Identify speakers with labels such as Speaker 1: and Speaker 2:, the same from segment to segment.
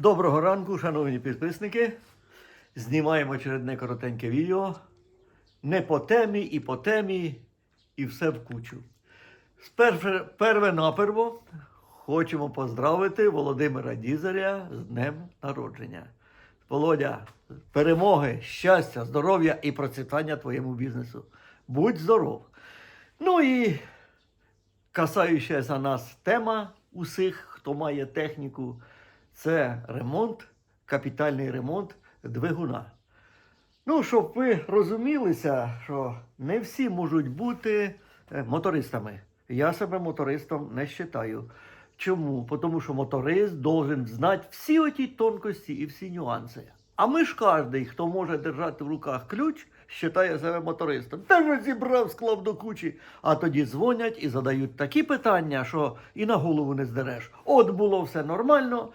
Speaker 1: Доброго ранку, шановні підписники. Знімаємо очередне коротеньке відео. Не по темі і по темі, і все в кучу. Сперше, перве наперво хочемо поздравити Володимира Дізаря з Днем народження. Володя, перемоги, щастя, здоров'я і процвітання твоєму бізнесу. Будь здоров! Ну і касаючася нас тема усіх, хто має техніку, це ремонт, капітальний ремонт двигуна. Ну, щоб ви розумілися, що не всі можуть бути е, мотористами. Я себе мотористом не вважаю. Чому? Тому що моторист должен знати всі оті тонкості і всі нюанси. А ми ж кожен, хто може держати в руках ключ, вважає себе мотористом. Та ж зібрав, склав до кучі. А тоді дзвонять і задають такі питання, що і на голову не здереш. От було все нормально,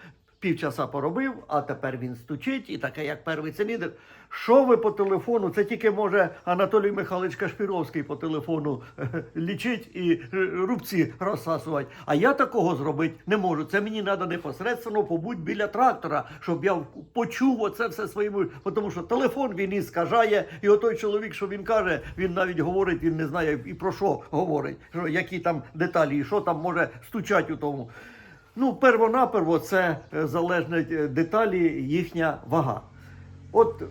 Speaker 1: півчаса поробив, а тепер він стучить, і таке, як перший циліндр. Що ви по телефону? Це тільки може Анатолій Михайлович Кашпіровський по телефону е, лічить і е, рубці розсасувати. А я такого зробити не можу. Це мені треба непосередньо побути біля трактора, щоб я почув оце все своїми. Тому що телефон він і скажає, і отой чоловік, що він каже, він навіть говорить, він не знає і про що говорить, що які там деталі, і що там може стучати у тому. Ну, перво-наперво, це е, залежить е, деталі їхня вага. От,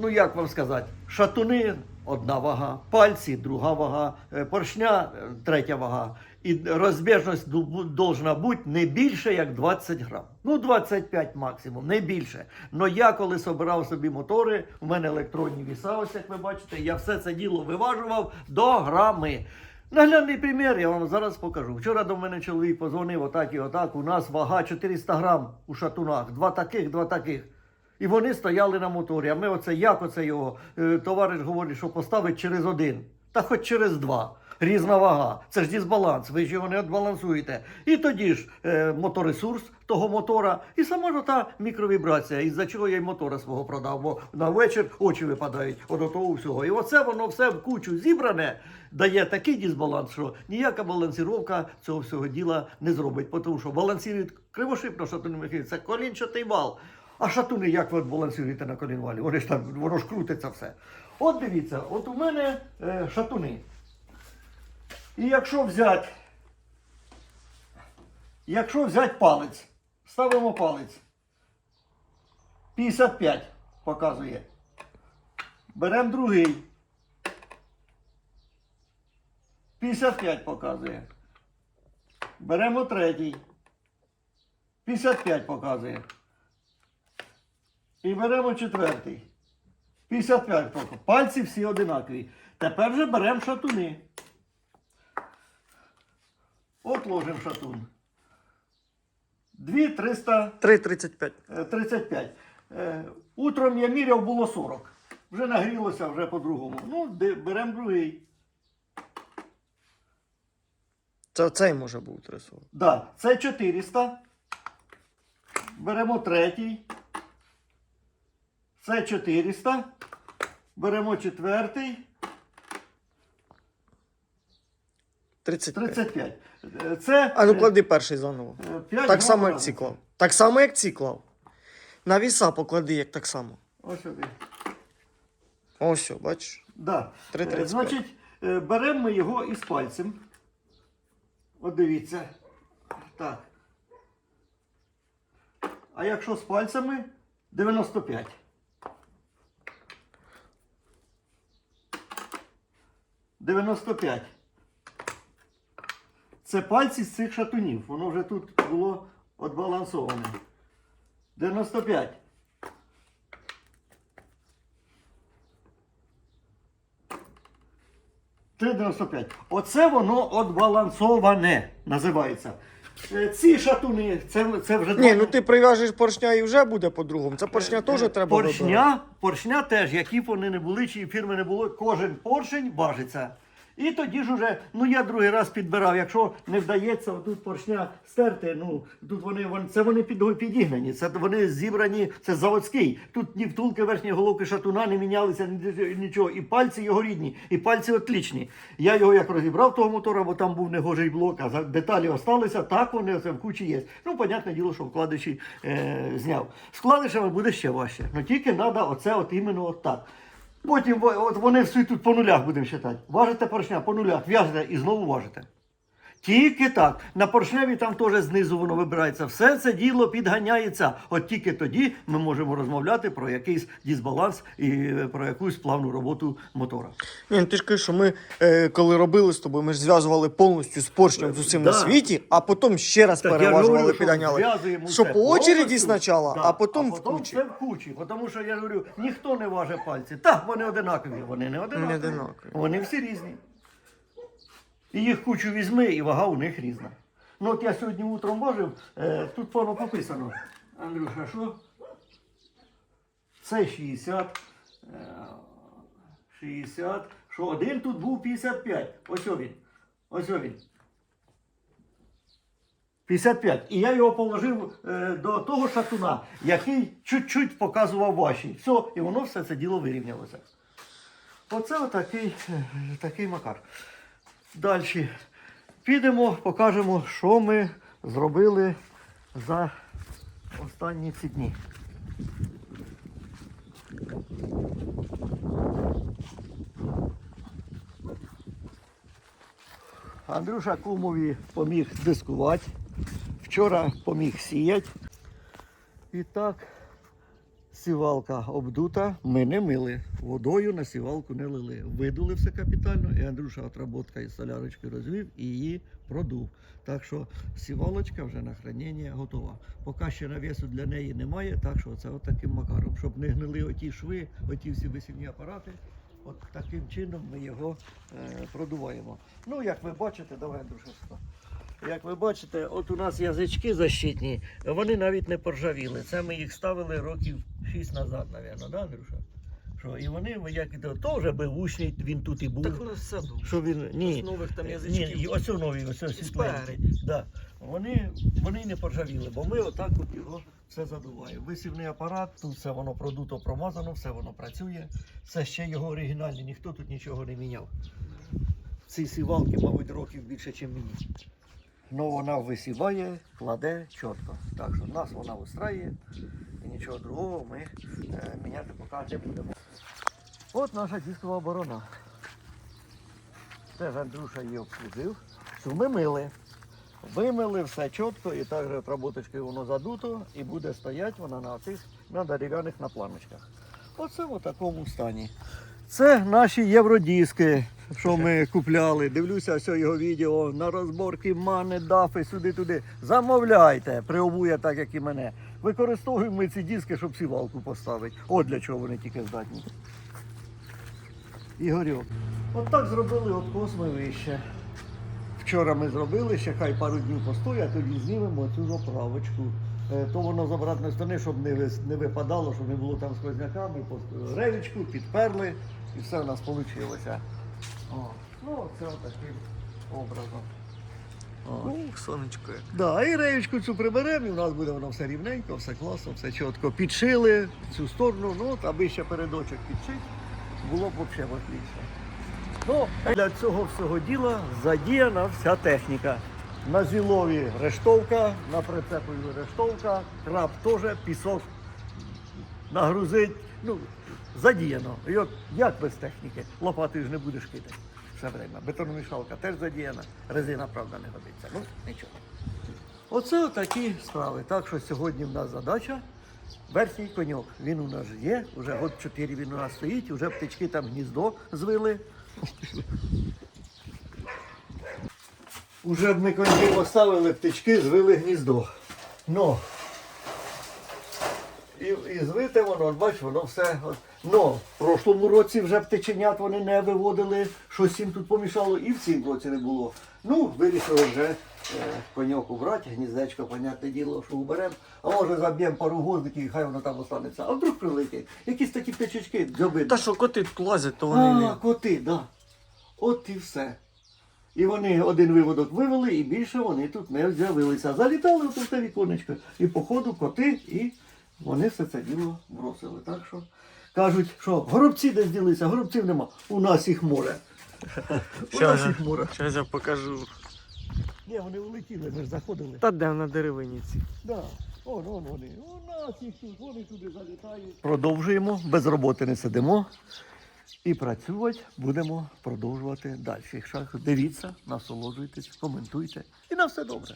Speaker 1: ну як вам сказати, шатуни одна вага, пальці друга вага, е, поршня третя вага. І розбіжність должна бути не більше, як 20 грам. Ну, 25 максимум, не більше. Но я коли собирав собі мотори, у мене електронні віса, ось як ви бачите, я все це діло виважував до грами. Наглядний примір я вам зараз покажу. Вчора до мене чоловік позвонив отак і отак. У нас вага 400 грам у шатунах. Два таких, два таких. І вони стояли на моторі. А ми оце як оце його е, товариш говорить, що поставить через один, та хоч через два. Різна вага. Це ж дисбаланс, ви ж його не відбалансуєте. І тоді ж е, моторесурс того мотора, і сама ж та мікровібрація, із-за чого я й мотора свого продав, бо на вечір очі випадають от того всього. І оце воно все в кучу зібране, дає такий дисбаланс, що ніяка балансіровка цього всього діла не зробить. Тому що балансірують кривошипно шатуни механізм, це колінчатий вал. А шатуни як ви балансуєте на колінвалі? Вони ж там, воно ж крутиться все. От дивіться, от у мене е, шатуни. І якщо взяти, якщо взяти палець, ставимо палець. 55 показує. Беремо другий. 55 показує. Беремо третій. 55 показує. І беремо четвертий. 55 показує. Пальці всі одинакові. Тепер же беремо шатуни. От ложимо шатун. 2 300
Speaker 2: 3,35.
Speaker 1: Е, 35. Е, Утром я міряв, було 40. Вже нагрілося, вже по-другому. Ну, де- беремо другий.
Speaker 2: Це цей може бути 3,40.
Speaker 1: Да, це 400. Беремо третій. Це 400. Беремо четвертий.
Speaker 2: 35.
Speaker 1: 35. Е, Це
Speaker 2: А ну клади перший заново.
Speaker 1: е, п'ять
Speaker 2: Так само, як ці клав. Так само, як ці клав. На віса поклади, як так само.
Speaker 1: Ось сюди.
Speaker 2: Ось, о, бачиш.
Speaker 1: Да.
Speaker 2: 3,35.
Speaker 1: Е, Значить, е, беремо ми його із пальцем. От дивіться. Так. А якщо з пальцями 95. Дев'яносто п'ять. Це пальці з цих шатунів. Воно вже тут було відбалансоване. 95. – 3,95. Оце воно відбалансоване, називається. Е, Ці шатуни, це, це вже
Speaker 2: Ні, ну ти прив'яжеш поршня і вже буде по-другому. Це поршня теж треба.
Speaker 1: Поршня, поршня теж, які б вони не були, чи фірми не було, кожен поршень важиться. І тоді ж уже, ну я другий раз підбирав. Якщо не вдається тут поршня стерти, ну тут вони, вони це вони під, підігнані, це вони зібрані, це заводський. Тут ні втулки верхні головки шатуна не мінялися, нічого. І пальці його рідні, і пальці отлічні. Я його як розібрав того мотора, бо там був негожий блок, а деталі осталися, так вони оце в кучі є. Ну, понятне діло, що вкладиші е, зняв. З вкладишами буде ще важче. Ну тільки треба оце от іменно от так. Потім от вони всі тут по нулях будемо вважати. Важите поршня по нулях, в'яжете і знову важите. Тільки так. На поршневі там теж знизу воно вибирається. Все це діло підганяється. От тільки тоді ми можемо розмовляти про якийсь дисбаланс і е, про якусь плавну роботу мотора.
Speaker 2: Ні, ну ти ж кажеш, що ми е, коли робили з тобою, ми ж зв'язували повністю з поршнем з усім на світі, а потім ще раз
Speaker 1: Так
Speaker 2: переважували,
Speaker 1: говорю,
Speaker 2: підганяли. Що по очереді спочатку,
Speaker 1: да,
Speaker 2: а потім в
Speaker 1: потім
Speaker 2: кучі.
Speaker 1: все в кучі. Тому що я говорю, ніхто не важить пальці. Так, вони одинакові. Вони не одинакові.
Speaker 2: Не одинакові.
Speaker 1: Вони всі різні. І їх кучу візьми, і вага у них різна. Ну от я сьогодні утром важив, е, тут воно пописано. Андрюша, що? Це 60. е, 60. Що один тут був 55. Ось він. Ось він. 55. І я його положив е, до того шатуна, який чуть-чуть показував ваші. Все, і воно все це діло вирівнялося. Оце отакий е, такий макар. Далі. Підемо, покажемо, що ми зробили за останні ці дні. Андрюша кумові поміг дискувати. Вчора поміг сіяти. І так, сівалка обдута. Ми не мили. Водою на сівалку не лили. Видули все капітально, і Андрюша отработка із солярочки розвів і її продув. Так що сівалочка вже на хранення готова. Поки ще навісу для неї немає, так що це от таким макаром. Щоб не гнили оті шви, оті всі висівні апарати. От таким чином ми його е, продуваємо. Ну, як ви бачите, давай, Андрюша, сюди. Як ви бачите, от у нас язички защитні, вони навіть не поржавіли. Це ми їх ставили років 6 назад, мабуть, да, Андрюша? Що, і вони, як то вже бивушний, він тут і був.
Speaker 3: Так нас все було.
Speaker 1: Що він ні,
Speaker 3: нових там язичків.
Speaker 1: і ось нові, ось світленькі. Да. Вони, вони не поржавіли, бо ми отак от його все задуваємо. Висівний апарат, тут все воно продуто промазано, все воно працює. Це ще його оригінальний, ніхто тут нічого не міняв. Ці сівалки, мабуть, років більше, ніж мені. Ну вона висіває, кладе чітко. Так що нас вона устраює і нічого другого ми е, міняти поки не будемо. От наша дискова оборона. Теж Андрюша її обслужив. Ми мили. Вимили все чітко і так же отработочкою воно задуто і буде стояти вона на цих на дерев'яних напланочках. Оце в такому стані. Це наші євродиски, що ми купляли. Дивлюся все його відео на розборки, мани, дафи, сюди-туди. Замовляйте, приобує так, як і мене. Використовуємо ми ці диски, щоб сівалку поставити. От для чого вони тільки здатні. Ігорьок. От так зробили откос ми вище. Вчора ми зробили, ще хай пару днів постоїть, а тоді знімемо цю заправочку. Е, То воно з обратної сторони, щоб не, випадало, щоб не було там сквозняками, пос- ревічку підперли і все у нас вийшло. Ну, це таким образом.
Speaker 3: Ух, сонечко. як.
Speaker 1: Да, і реєчку цю приберемо, і в нас буде воно все рівненько, все класно, все чітко. Підшили цю сторону, ну, от, аби ще передочок підшити, було б взагалі отлично. Ну, для цього всього діла задіяна вся техніка. На зілові рештовка, на прицепові рештовка, краб теж, пісок нагрузить. Ну, задіяно. І от як без техніки? Лопатою ж не будеш кидати все время. Бетономішалка теж задіяна, резина, правда, не годиться. Ну, нічого. Оце такі справи. Так що сьогодні в нас задача. Верхній коньок. Він у нас є, вже год 4 він у нас стоїть, вже птички там гніздо звили. Уже б ми коньки поставили, птички звили гніздо. Ну, і, звите воно, от бач, воно все. От. Ну, в прошлому році вже птиченят вони не виводили, щось їм тут помішало, і в цім році не було. Ну, вирішили вже е, коньок убрати, гніздечко, понятне діло, що уберемо. А може заб'ємо пару гвоздиків, і хай воно там останеться. А вдруг прилетить. Якісь такі птичечки, дзьоби.
Speaker 2: Та що коти тут лазять, то вони
Speaker 1: А,
Speaker 2: не.
Speaker 1: коти, да. От і все. І вони один виводок вивели, і більше вони тут не з'явилися. Залітали в те віконечко. І по ходу коти, і вони все це діло бросили. Так що кажуть, що горобці десь ділися, горобців нема. У нас їх море. У нас їх море.
Speaker 2: Зараз я покажу.
Speaker 1: Ні, вони улетіли, ми ж заходили.
Speaker 2: Та де на деревиніці.
Speaker 1: Да. Он, он вони. У нас їх тут, вони туди залітають. Продовжуємо, без роботи не сидимо. І працювати будемо продовжувати далі. Якщо дивіться, насолоджуйтесь, коментуйте. І на все добре.